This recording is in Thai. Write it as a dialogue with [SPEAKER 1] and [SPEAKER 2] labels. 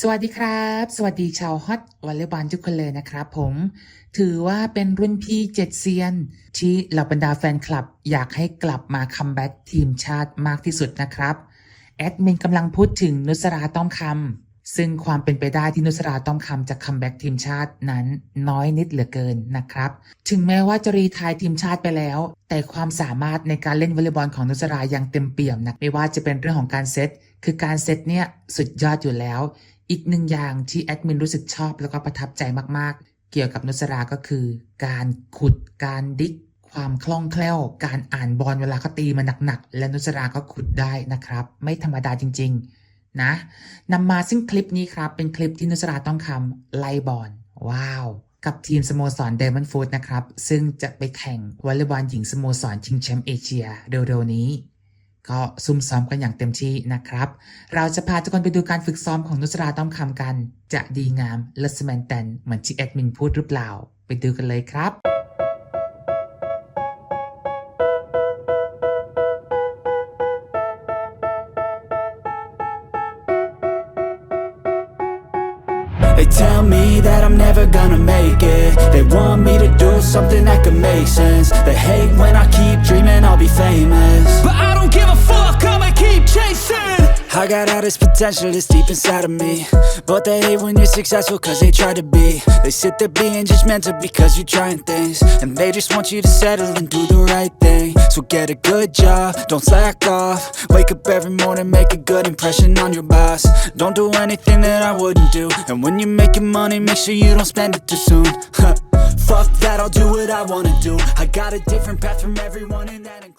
[SPEAKER 1] สวัสดีครับ สวัสดีชาวฮอตวอลเลย์บอลทุกคนเลยนะครับผม ถือว่าเป็นรุ่นพี่เจ็ดเซียน ที่เหล่าบรรดาแฟนคลับ อยากให้กลับมาคัมแบ็กทีมชาติมากที่สุดนะครับ แอดมินกำลังพูดถึงนุสราต้อมคำซึ่งความเป็นไปได้ที่นุสราต้อมคำจะคัมแบ็กทีมชาตินั้นน้อยนิดเหลือเกินนะครับ ถึงแม้ว่าจะรีทายทีมชาติไปแล้ว แต่ความสามารถในการเล่นวอลเลย์บอลของนุสรายังเต็มเปี่ยมนะไม่ว่าจะเป็นเรื่องของการเซตคือการเซตเนี่ยสุดยอดอยู่แล้ว อีกหนึ่งอย่างที่แอดมินรู้สึกชอบแล้วก็ประทับใจมากๆ เกี่ยวกับนุสราก็คือ การขุดการดิกความคล่องแคล่ว การอ่านบอลเวลาเขาตีมันหนักๆ และนุสราก็ขุดได้นะครับ ไม่ธรรมดาจริง ๆ นะนำมาซึ่งคลิปนี้ครับ เป็นคลิปที่นุสราต้องคำไล่บอลว้าว กับทีมสโมสรเดมอนฟูดนะครับ ซึ่งจะไปแข่งวอลเลย์บอลหญิงสโมสรชิงแชมป์เอเชียเร็วๆนี้ ก็ซุ่มซ้อมกันอย่างเต็มที่นะครับ เราจะพาทุกคนไปดูการฝึกซ้อมของนุสราต้อมคำกัน จะดีงามและสแมนแตนเหมือนที่แอดมินพูดหรือเปล่า ไปดูกันเลยครับ
[SPEAKER 2] They tell me that I'm never gonna make it They want me to do something that could make sense They hate when I keep dreaming I'll be famous
[SPEAKER 3] But I
[SPEAKER 2] I got all this potential that's deep inside of me. But they hate when you're successful cause they try to be. They sit there being judgmental because you're trying things. And they just want you to settle and do the right thing. So get a good job, don't slack off. Wake up every morning, make a good impression on your boss. Don't do anything that I wouldn't do. And when you're making money, make sure you don't spend it too soon. Fuck that, I'll do what I wanna do. I got a different path from everyone and that includes